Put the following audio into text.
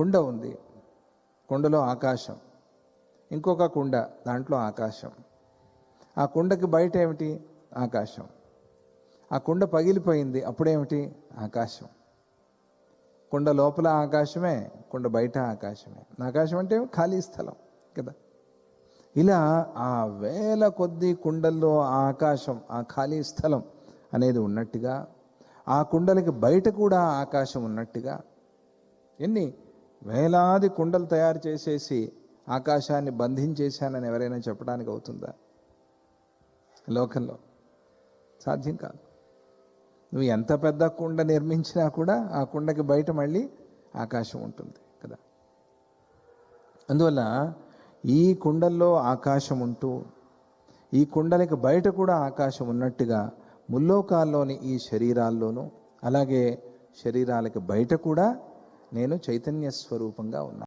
కుండ ఉంది. కుండలో ఆకాశం. ఇంకొక కుండ దాంట్లో ఆకాశం. ఆ కుండకి బయట ఏమిటి? ఆకాశం. ఆ కుండ పగిలిపోయింది అప్పుడేమిటి? ఆకాశం. కుండ లోపల ఆకాశమే కుండ బయట ఆకాశమే. ఆకాశం అంటే ఖాళీ స్థలం కదా? ఇలా ఆ వేల కొద్ది కుండల్లో ఆ ఆకాశం ఆ ఖాళీ స్థలం అనేది ఉన్నట్టుగా ఆ కుండలకి బయట కూడా ఆకాశం ఉన్నట్టుగా ఎన్ని? వేలాది కుండలు తయారు చేసేసి ఆకాశాన్ని బంధించేశానని ఎవరైనా చెప్పడానికి అవుతుందా? లోకంలో సాధ్యం కాదు. నువ్వు ఎంత పెద్ద కుండ నిర్మించినా కూడా ఆ కుండకి బయట మళ్ళీ ఆకాశం ఉంటుంది కదా. అందువల్ల ఈ కుండల్లో ఆకాశం ఉంటూ ఈ కుండలకి బయట కూడా ఆకాశం ఉన్నట్టుగా ముల్లోకాల్లోని ఈ శరీరాల్లోనూ అలాగే శరీరాలకి బయట కూడా నేను చైతన్య స్వరూపంగా ఉన్నాను